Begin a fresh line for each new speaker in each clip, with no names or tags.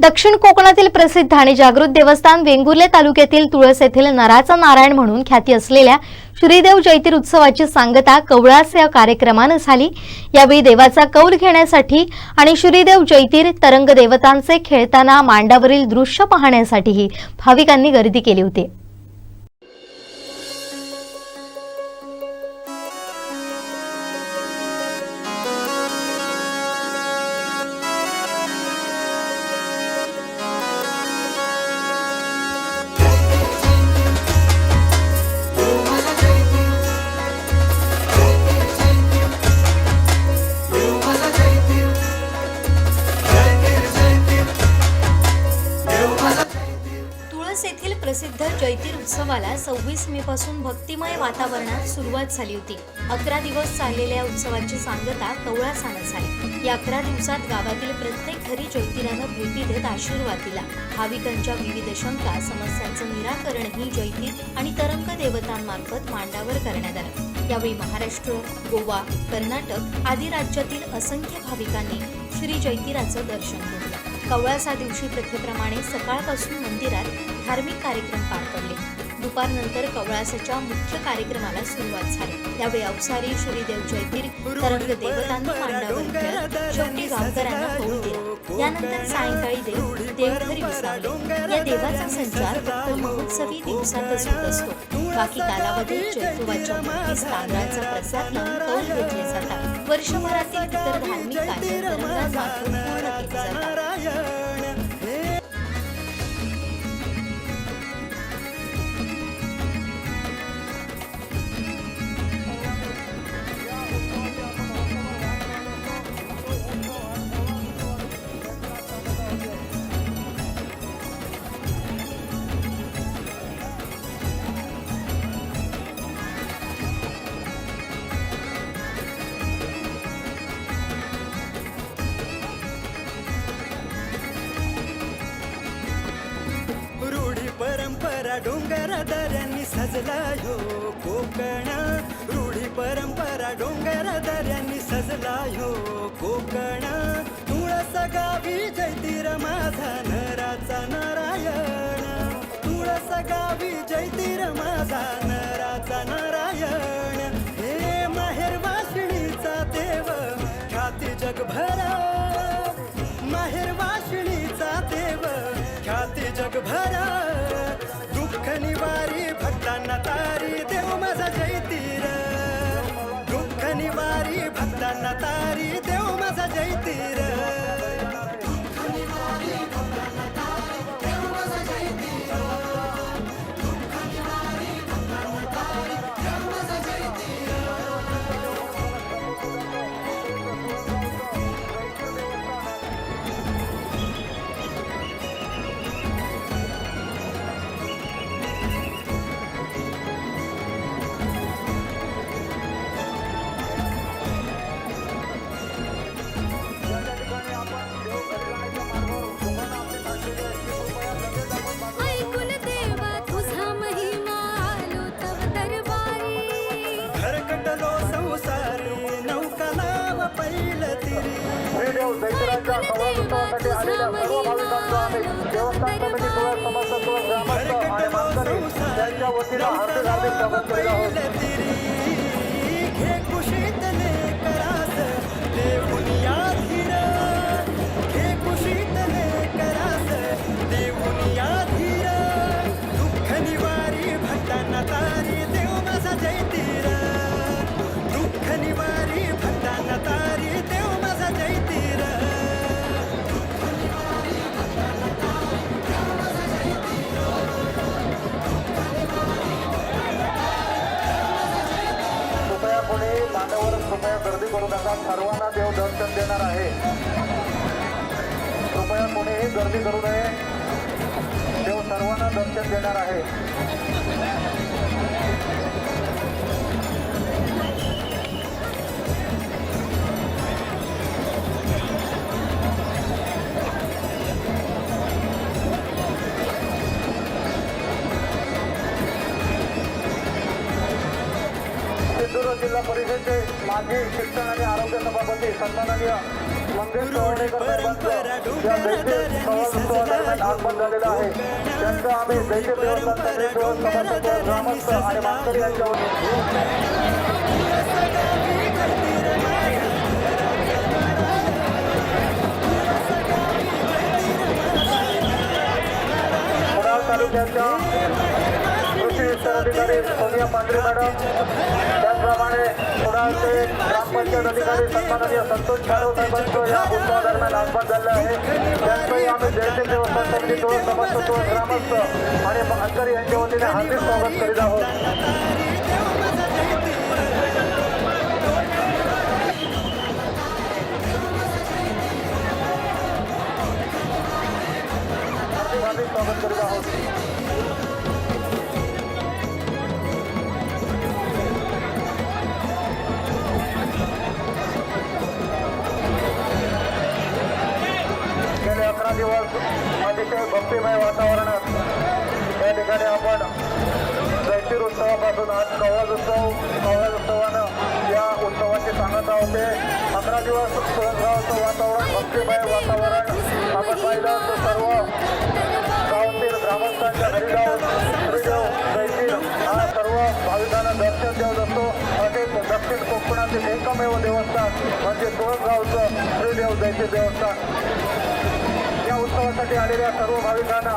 दक्षिण कोकणातील प्रसिद्ध आणि जागृत देवस्थान वेंगुर्ले तालुक्यातील तुळस येथील नराचा नारायण म्हणून ख्याती असलेल्या श्रीदेव जैतीर उत्सवाची सांगता कवळास या कार्यक्रमानं झाली. यावेळी देवाचा कौल घेण्यासाठी आणि श्रीदेव जैतीर तरंग देवतांचे खेळताना मांडावरील दृश्य पाहण्यासाठीही भाविकांनी गर्दी केली होती. उत्सवाला सव्वीस मे पासून भक्तिमय वातावरणात सुरुवात झाली होती. अकरा दिवस चाललेल्या उत्सवाची सांगता कवळासानं झाली. या अकरा दिवसात गावातील प्रत्येक घरी जैतिरानं भेटी देत आशीर्वाद दिला भाविकांच्या विविध शंका समस्यांचं निराकरणही जैतीर आणि तरंग देवतांमार्फत मांडावर करण्यात आलं. यावेळी महाराष्ट्र गोवा कर्नाटक आदी राज्यातील असंख्य भाविकांनी श्री जैतिराचं दर्शन घेतलं. कवळासा दिवशी प्रथेप्रमाणे सकाळपासून मंदिरात धार्मिक कार्यक्रम पार पडले. दुपारनंतर कवळासाच्या मुख्य कार्यक्रमाला सुरुवात झाली. त्यावेळी अवसारी श्रीदेव जयतीर तरंग देवतांना मांडावर शेवटी गावकऱ्यांना होऊ दिला. यानंतर सायंकाळी देव देवघरी विसावले या देवाचा संचार फक्त महोत्सवी दिवसातच होत असतो. बाकी कालावधीत चैत्रोबाच्या मुठीस तांदळाचा प्रसाद लावून कौल घेतले जातात. वर्षभरातील इतर धार्मिक कार्य तरंगांमार्फत
डोंगर दऱ्यांनी सजला यो कोकण. रूढी परंपरा डोंगर दऱ्यांनी सजला यो कोकण. तुळस गावी जैतीर माझा नराचा नारायण. तुळस गावी जैतीर माझा नराचा नारायण. हे माहेर वाशिणीचा देव ख्याती जगभर. माहेर वाशिणीचा देव ख्याती जगभरा. जयतीर दुःख निवारी भक्तांना तारी సమాజంతో సర్వభావితంతో దేవస్థాన కమిటీ కుల
సమస్యతో గ్రామస్థ హాయమందరి చర్చ వచ్చిన హార్దిక హార్దిక सर्वांना देव दर्शन देणार आहे. कृपया कोणीही गर्दी करू नये. देव सर्वांना दर्शन देणार आहे. परिषदेचे माजी शिक्षण आणि आरोग्य सभापती सन्माननीय मंगेश या दैनिक प्रवास आगमन झालेलं आहे. त्यांचं आम्ही जयदेव देवस्थान समिती व समर्थक ग्रामस्थ आणि मानकरी तालुक्याच्या अधिकारी सोनिया पांढरे मॅडम त्याचप्रमाणे ग्रामपंचायत अधिकारी सन्माननीय संतोष जाधव साहेबांचं या उत्सवादरम्यान आगमन समर्थत्व ग्रामस्थ आणि हार्दिक स्वागत करीत आहोत स्वागत करीत आहोत भक्तिमय वातावरणात. या ठिकाणी आपण जैतीर उत्सवापासून आज कवळज उत्सव कवळज उत्सवानं या उत्सवाची सांगता होते अकरा दिवस सुरंगावचं वातावरण भक्तिमय वातावरण. आपण पाहिलं तर सर्व गावातील ग्रामस्थांच्या घरी जाऊन श्रीदेव जैतीर हा सर्व भाविकांना दर्शन देत असतो. अनेक दक्षिण कोकणातील एकमेव देवस्थान म्हणजे तुळसगावचं श्रीदेव जैतीर देवस्थान. दर्शनासाठी आलेल्या सर्व भाविकांना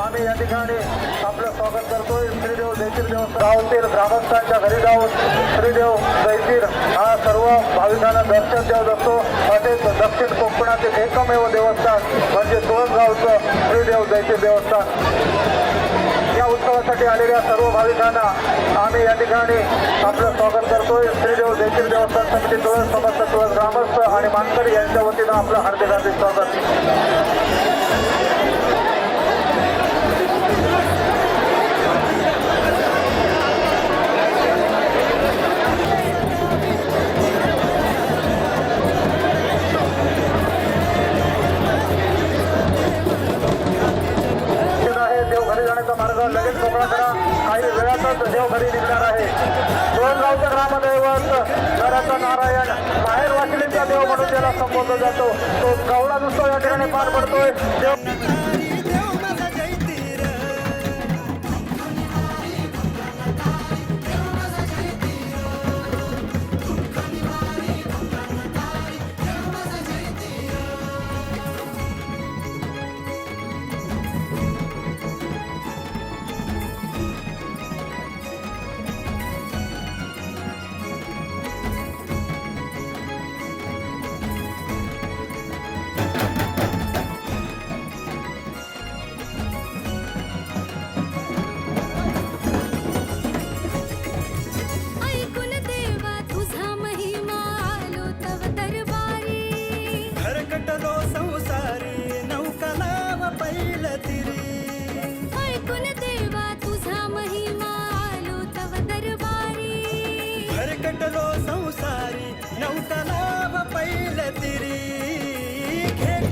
आम्ही या ठिकाणी आपलं स्वागत करतोय. श्रीदेव जयतीर देवस्थान गावातील ग्रामस्थांच्या घरी जाऊन श्रीदेव जयतीर हा सर्व भाविकांना दर्शन देत असतो. असेच दक्षिण कोकणातील एकमेव देवस्थान म्हणजे तुळसगावचं श्रीदेव जयतीर देवस्थान. या उत्सवासाठी आलेल्या सर्व भाविकांना आम्ही या ठिकाणी आपलं स्वागत करतोय. श्रीदेव जयतीर देवस्थान समिती तुळस समस्त तुळस ग्रामस्थ आणि मानकरी यांच्या वतीनं आपलं हार्दिक हार्दिक स्वागत.
Yeah.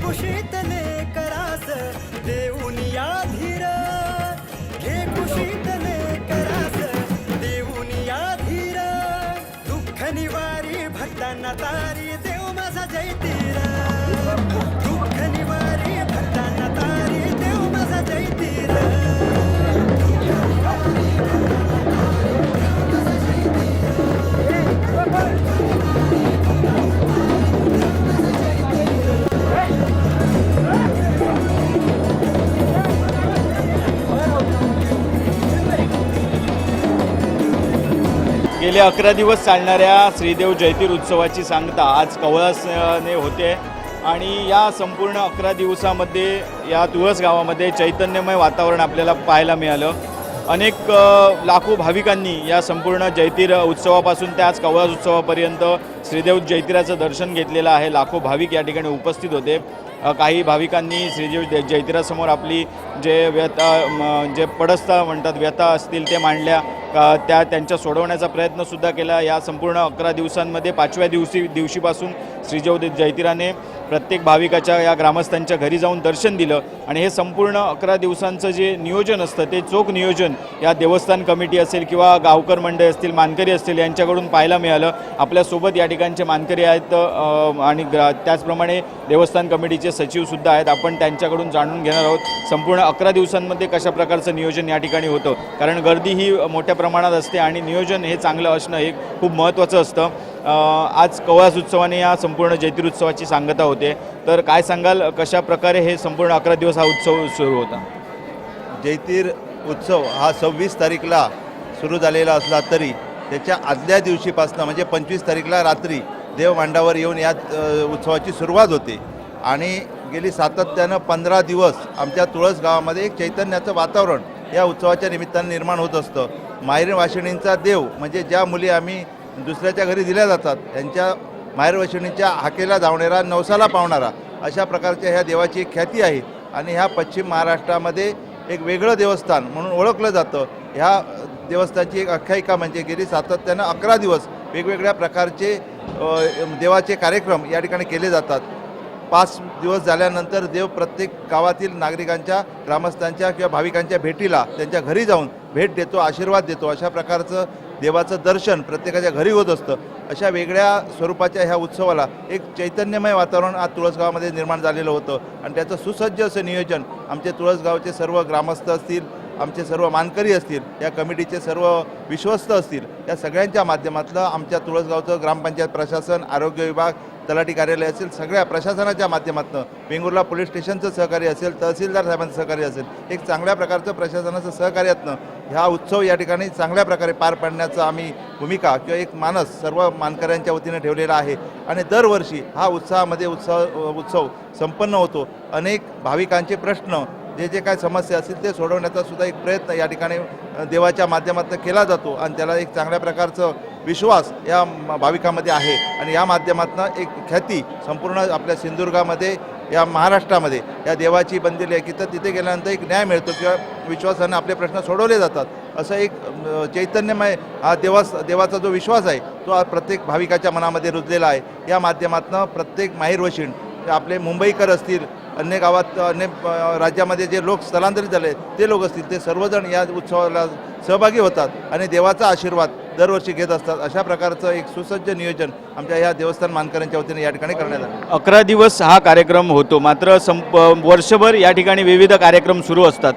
कुशीतले करास देऊनिया धीर. घे कुशीतले करास देऊनिया धीर. दुःख निवारी भक्तांना तारी देव माझा जयतीर
गेले अकरा दिवस चालणाऱ्या श्रीदेव जयतीर उत्सवाची सांगता आज कवळासने होते. आणि या संपूर्ण अकरा दिवसामध्ये या तुळस गावामध्ये चैतन्यमय वातावरण आपल्याला पाहायला मिळालं. अनेक लाखो भाविकांनी या संपूर्ण जयतीर उत्सवापासून ते आज कवळास उत्सवापर्यंत श्रीदेव जयतीराचं दर्शन घेतलेलं आहे. लाखो भाविक या ठिकाणी उपस्थित होते. काही भाविकांनी श्रीदेव जैतिरासमोर आपली जे व्यथा जे पडस्ता म्हणतात व्यथा असतील ते मांडल्या. का त्या त्यांच्या सोडवण्याचा प्रयत्नसुद्धा केला. या संपूर्ण अकरा दिवसांमध्ये पाचव्या दिवशी दिवशीपासून श्रीदेव जैतिराने प्रत्येक भाविकाच्या या ग्रामस्थांच्या घरी जाऊन दर्शन दिलं आणि हे संपूर्ण अकरा दिवसांचं जे नियोजन असतं ते चोख नियोजन या देवस्थान कमिटी असेल किंवा गावकर मंडळी असतील मानकरी असतील यांच्याकडून पाहायला मिळालं. आपल्यासोबत या ठिकाणचे मानकरी आहेत आणि ग्रा त्याचप्रमाणे देवस्थान कमिटीचे सचिवसुद्धा आहेत. आपण त्यांच्याकडून जाणून घेणार आहोत संपूर्ण अकरा दिवसांमध्ये कशा प्रकारचं नियोजन या ठिकाणी होतं. कारण गर्दी ही मोठ्या प्रमाणात असते आणि नियोजन हे चांगलं असणं हे खूप महत्त्वाचं असतं. आज कवळास उत्सवाने या संपूर्ण जैतिर उत्सवाची सांगता होते. तर काय सांगाल कशा प्रकारे हे संपूर्ण अकरा दिवस हा उत्सव सुरू होता?
जैतीर उत्सव हा सव्वीस तारीखला सुरू झालेला असला तरी त्याच्या आदल्या दिवशीपासनं म्हणजे पंचवीस तारीखला रात्री देव मांडावर येऊन या उत्सवाची सुरुवात होते. आणि गेली सातत्यानं पंधरा दिवस आमच्या तुळस गावामध्ये एक चैतन्याचं वातावरण या उत्सवाच्या निमित्तानं निर्माण होत असतं. माहेर वाशिणींचा देव म्हणजे ज्या मुली आम्ही दुसऱ्याच्या घरी दिल्या जातात त्यांच्या माहेर वाशिणींच्या हाकेला धावणारा नवसाला पावणारा अशा प्रकारच्या ह्या देवाची एक ख्याती आहे. आणि ह्या पश्चिम महाराष्ट्रामध्ये एक वेगळं देवस्थान म्हणून ओळखलं जातं. ह्या देवस्थानची एक आख्यायिका म्हणजे गेली सातत्यानं अकरा दिवस वेगवेगळ्या प्रकारचे देवाचे कार्यक्रम या ठिकाणी केले जातात. पाच दिवस झाल्यानंतर देव प्रत्येक गावातील नागरिकांच्या ग्रामस्थांच्या किंवा भाविकांच्या भेटीला त्यांच्या घरी जाऊन भेट देतो आशीर्वाद देतो. अशा प्रकारचं देवाचं दर्शन प्रत्येकाच्या घरी होत असतं. अशा वेगळ्या स्वरूपाच्या ह्या उत्सवाला एक चैतन्यमय वातावरण आज तुळसगावामध्ये निर्माण झालेलं होतं. आणि त्याचं सुसज्ज असं नियोजन आमचे तुळसगावचे सर्व ग्रामस्थ असतील आमचे सर्व मानकरी असतील या कमिटीचे सर्व विश्वस्त असतील या सगळ्यांच्या माध्यमातलं आमच्या तुळसगावचं ग्रामपंचायत प्रशासन आरोग्य विभाग तलाठी कार्यालय असेल सगळ्या प्रशासनाच्या माध्यमातून वेंगुर्ला पोलीस स्टेशनचं सहकार्य असेल तहसीलदार साहेबांचं सहकार्य असेल एक चांगल्या प्रकारचं प्रशासनाचं सहकार्यातनं ह्या उत्सव या ठिकाणी चांगल्या प्रकारे पार पाडण्याचा आम्ही भूमिका किंवा एक मानस सर्व मानकऱ्यांच्या वतीने ठेवलेला आहे. आणि दरवर्षी हा उत्साहामध्ये उत्सव उत्सव संपन्न होतो. अनेक भाविकांचे प्रश्न जे जे काय समस्या असतील ते सोडवण्याचा सुद्धा एक प्रयत्न या ठिकाणी देवाच्या माध्यमातून केला जातो आणि त्याला एक चांगल्या प्रकारचं विश्वास या भाविकामध्ये आहे. आणि या माध्यमातून एक ख्याती संपूर्ण आपल्या सिंधुदुर्गामध्ये या महाराष्ट्रामध्ये या देवाची बनलेली आहे की तर तिथे गेल्यानंतर एक न्याय मिळतो किंवा विश्वासानं आपले प्रश्न सोडवले जातात. असं एक चैतन्यमय हा देवास देवाचा जो विश्वास आहे तो प्रत्येक भाविकाच्या मनामध्ये रुजलेला आहे. या माध्यमातून प्रत्येक माहीर वशिण आपले मुंबईकर असतील अन्य गावात अन्य राज्यामध्ये जे लोक स्थलांतरित झाले ते लोक असतील ते सर्वजण या उत्सवाला सहभागी होतात आणि देवाचा आशीर्वाद दरवर्षी घेत असतात. अशा प्रकारचं एक सुसज्ज नियोजन आमच्या या देवस्थान मानकऱ्यांच्या वतीने या ठिकाणी करण्यात आलं.
अकरा दिवस हा कार्यक्रम होतो. मात्र संप वर्षभर या ठिकाणी विविध कार्यक्रम सुरू असतात.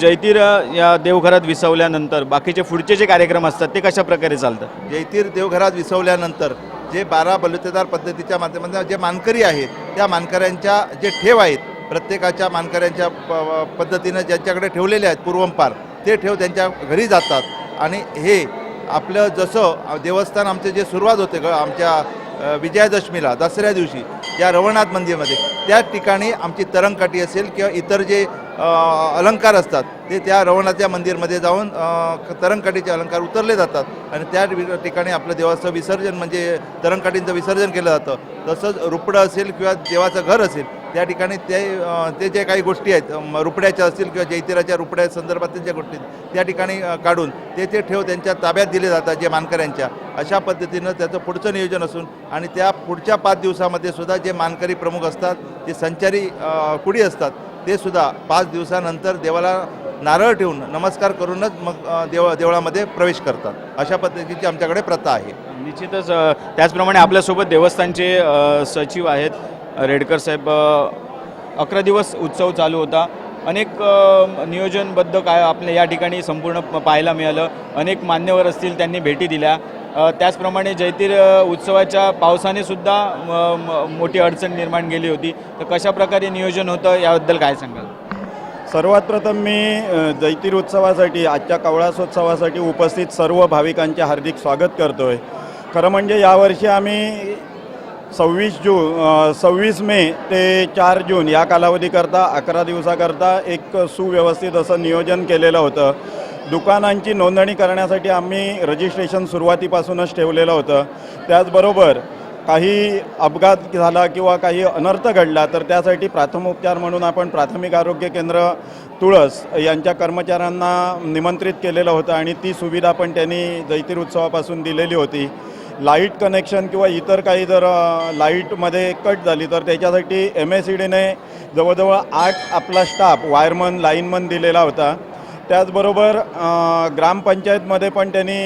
जैतीर या देवघरात विसवल्यानंतर बाकीचे पुढचे जे कार्यक्रम असतात ते कशा प्रकारे चालतात?
जैतीर देवघरात विसवल्यानंतर जे बारा बलुतेदार पद्धतीच्या माध्यमातून जे मानकरी आहेत त्या मानकऱ्यांच्या जे ठेव आहेत प्रत्येकाच्या मानकऱ्यांच्या प- पद्धतीनं ज्यांच्याकडे ठेवलेले आहेत पूर्वंपार ते ठेव त्यांच्या घरी जातात. आणि हे आपलं जसं देवस्थान आमचे जे सुरुवात होते ग आमच्या विजयादशमीला दसऱ्या दिवशी या रवळनाथ मंदिरमध्ये त्या ठिकाणी आमची तरंगकाठी असेल किंवा इतर जे अलंकार असतात. ते त्या रवणाच्या मंदिरमध्ये जाऊन तरंगकाठीचे अलंकार उतरले जातात. आणि त्या ठिकाणी आपलं देवाचं विसर्जन म्हणजे तरंगकाठींचं विसर्जन केलं जातं. तसंच रुपडं असेल किंवा देवाचं घर असेल त्या ठिकाणी ते ते जे काही गोष्टी आहेत रुपड्याच्या असतील किंवा जैतिराच्या रुपड्या संदर्भातील ज्या गोष्टी आहेत, त्या ठिकाणी काढून ते ते ठेव त्यांच्या ताब्यात दिले जातात जे मानकऱ्यांच्या. अशा पद्धतीनं त्याचं पुढचं नियोजन असून आणि त्या पुढच्या पाच दिवसामध्ये सुद्धा जे मानकरी प्रमुख असतात जे संचारी कुडी असतात ते सुद्धा पाच दिवसानंतर देवाला नारळ ठेवून नमस्कार करूनच मग देव देवळामध्ये प्रवेश करतात. अशा पद्धतीची आमच्याकडे प्रथा आहे.
निश्चितच त्याचप्रमाणे आपल्यासोबत देवस्थानचे सचिव आहेत. रेडकर साहेब अकरा दिवस उत्सव चालू होता. अनेक नियोजनबद्ध काय आपल्या या ठिकाणी संपूर्ण पाहायला मिळालं. अनेक मान्यवर असतील त्यांनी भेटी दिल्या. त्याचप्रमाणे जैतीर उत्सवाच्या पावसाने सुद्धा म- मोठी अडचण निर्माण केली होती. तर कशा प्रकारे नियोजन होतं याबद्दल काय सांगाल?
सर्वात प्रथम मी जैतीर उत्सवासाठी आजच्या कवळासोत्सवासाठी उपस्थित सर्व भाविकांचे हार्दिक स्वागत करतो आहे खरं म्हणजे यावर्षी आम्ही सव्वीस जून सव्वीस मे ते चार जून या कालावधीकरता अकरा दिवसाकरता एक सुव्यवस्थित असं नियोजन केलेलं होतं. दुकानांची नोंदणी करण्यासाठी आम्ही रजिस्ट्रेशन सुरुवातीपासूनच ठेवलेलं होतं. त्याचबरोबर काही अपघात झाला किंवा काही अनर्थ घडला तर त्यासाठी प्राथमोपचार म्हणून आपण प्राथमिक आरोग्य केंद्र तुळस यांच्या कर्मचाऱ्यांना निमंत्रित केलेलं होतं आणि ती सुविधा पण त्यांनी जैतीर उत्सवापासून दिलेली होती. लाइट कनेक्शन किंवा इतर काही जर लाईटमध्ये कट झाली तर त्याच्यासाठी एम एस सी डीने जवळजवळ आठ आपला स्टाफ वायरमन लाईनमन दिलेला होता. त्याचबरोबर ग्रामपंचायतमध्ये पण त्यांनी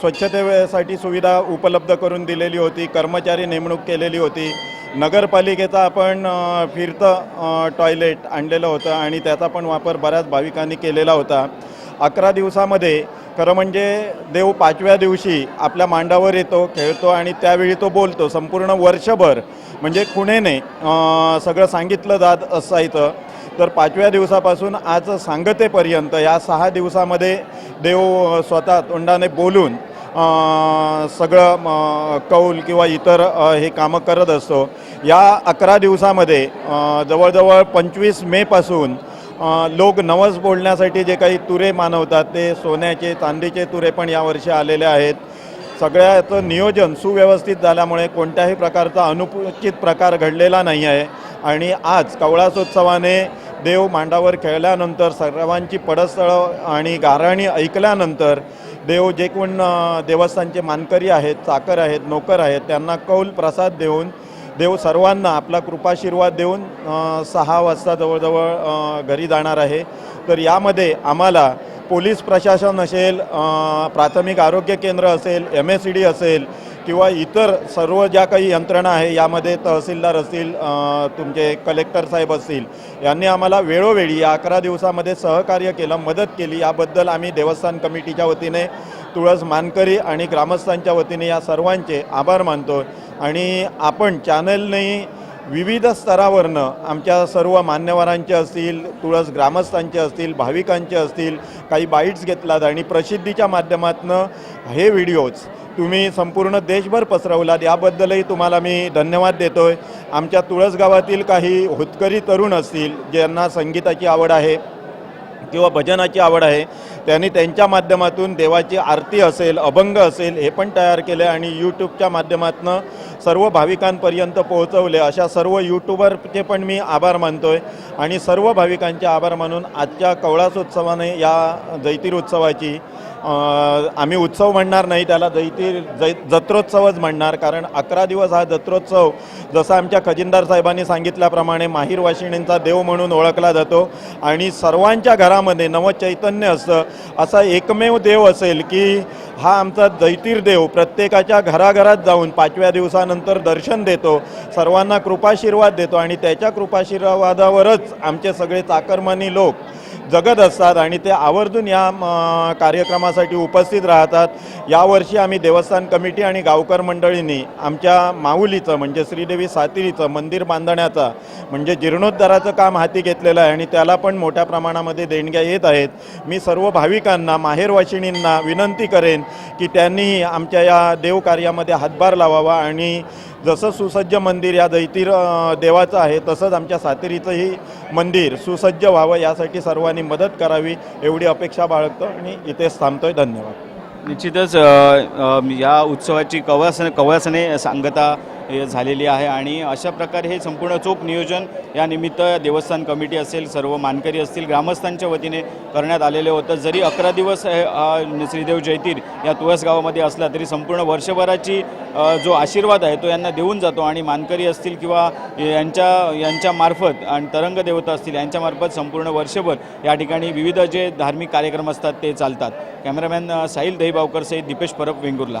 स्वच्छतेसाठी सुविधा उपलब्ध करून दिलेली होती कर्मचारी नेमणूक केलेली होती. नगरपालिकेचा आपण फिरतं टॉयलेट आणलेलं होतं आणि त्याचा पण वापर बऱ्याच भाविकांनी केलेला होता. अकरा दिवसामध्ये खरं म्हणजे देव पाचव्या दिवशी आपल्या मांडावर येतो खेळतो आणि त्यावेळी तो बोलतो संपूर्ण वर्षभर. म्हणजे खुणेने सगळं सांगितलं जात असायचं. तर पाचव्या दिवसापासून आज सांगतेपर्यंत या सहा दिवसामध्ये देव स्वतः तोंडाने बोलून सगळं कौल किंवा इतर हे कामं करत असतो. या अकरा दिवसामध्ये जवळजवळ पंचवीस मेपासून लोक नवस बोलण्यासाठी जे काही तुरे मानवतात ते सोन्याचे चांदीचे तुरे पण यावर्षी आलेले आहेत. सगळ्याचं नियोजन सुव्यवस्थित झाल्यामुळे कोणत्याही प्रकारचा अनुचित प्रकार घडलेला नाही आहे. आणि आज कवळासोत्सवाने देव मांडावर खेळल्यानंतर सर्वांची पडस्थळं आणि गाराणी ऐकल्यानंतर देव जे कोण देवस्थानचे मानकरी आहेत चाकर आहेत नोकर आहेत त्यांना कौल प्रसाद देऊन देव सर्वांना आपला कृपाशीर्वाद देऊन सहा वाजता जवळजवळ घरी जाणार आहे. तर यामध्ये आम्हाला पोलीस प्रशासन असेल प्राथमिक आरोग्य केंद्र असेल एम एस सी डी असेल किंवा इतर सर्व ज्या काही यंत्रणा आहे यामध्ये तहसीलदार असतील तुमचे कलेक्टर साहेब असतील यांनी आम्हाला वेळोवेळी या अकरा दिवसामध्ये सहकार्य केलं मदत केली. याबद्दल आम्ही देवस्थान कमिटीच्या वतीने तुळस मानकरी आणि ग्रामस्थांच्या वतीने या सर्वांचे आभार मानतो. आणि आपण चॅनलने विविध स्तरावरनं आमच्या सर्व मान्यवरांचे असतील तुळस ग्रामस्थांचे असतील भाविकांचे असतील काही बाईट्स घेतलात आणि प्रसिद्धीच्या माध्यमातून हे व्हिडिओज तुम्ही संपूर्ण देशभर पसरवलात याबद्दलही तुम्हाला मी धन्यवाद देतो आहे आमच्या तुळस गावातील काही होतकरी तरुण असतील ज्यांना संगीताची आवड आहे किंवा भजनाची आवड आहे त्यांनी त्यांच्या माध्यमातून देवाची आरती असेल अभंग असेल हे पण तयार केले आणि यूट्यूबच्या माध्यमातून सर्व भाविकांपर्यंत पोहोचवले. अशा सर्व यूट्यूबरचे पण मी आभार मानतोय आणि सर्व भाविकांचे आभार मानून आजच्या कवळासोत्सवाने या जैतीर उत्सवाची आम्ही उत्सव म्हणणार नाही त्याला जैतीर जै जत्रोत्सवच म्हणणार कारण अकरा दिवस हा जत्रोत्सव जसा आमच्या खजिनदार साहेबांनी सांगितल्याप्रमाणे माहीर वाशिणींचा देव म्हणून ओळखला जातो आणि सर्वांच्या घरामध्ये नवचैतन्य असतं असा एकमेव देव असेल की हा आमचा दैतीर देव प्रत्येकाच्या घराघरात जाऊन पाचव्या दिवसानंतर दर्शन देतो सर्वांना कृपाशीर्वाद देतो आणि त्याच्या कृपाशीर्वादावरच आमचे सगळे चाकरमानी लोक जगत असतात आणि ते आवर्जून या कार्यक्रमात कार्यक्रमासाठी उपस्थित राहतात. यावर्षी आम्ही देवस्थान कमिटी आणि गावकर मंडळींनी आमच्या माऊलीचं म्हणजे श्रीदेवी सातिरीचं मंदिर बांधण्याचा म्हणजे जीर्णोद्धाराचं काम हाती घेतलेलं आहे आणि त्याला पण मोठ्या प्रमाणामध्ये देणग्या येत आहेत. मी सर्व भाविकांना माहेरवाशिणींना विनंती करेन की त्यांनी आमच्या या देवकार्यामध्ये हातभार लावावा आणि जसं सुसज्ज मंदिर या दैतीर देवाचं आहे तसंच आमच्या सातेरीचंही मंदिर सुसज्ज व्हावं यासाठी सर्वांनी मदत करावी एवढी अपेक्षा बाळगतो आणि इथेच थांबतोय. धन्यवाद.
निश्चितच या उत्सवाची कवासने कवासने सांगता झालेली आहे आणि अशा प्रकारे हे संपूर्ण चोख नियोजन या निमित्त देवस्थान कमिटी असेल सर्व मानकरी असतील ग्रामस्थांच्या वतीने करण्यात आलेले होतं. जरी अकरा दिवस श्रीदेव जयतीर या तुळस गावामध्ये असला तरी संपूर्ण वर्षभराची जो आशीर्वाद आहे तो यांना देऊन जातो आणि मानकरी असतील किंवा यांच्या यांच्यामार्फत आणि तरंग देवता असतील यांच्यामार्फत संपूर्ण वर्षभर या ठिकाणी विविध जे धार्मिक कार्यक्रम असतात ते चालतात. कॅमेरामॅन साहिल दहीबावकर सहित दीपेश परब वेंगुर्ला.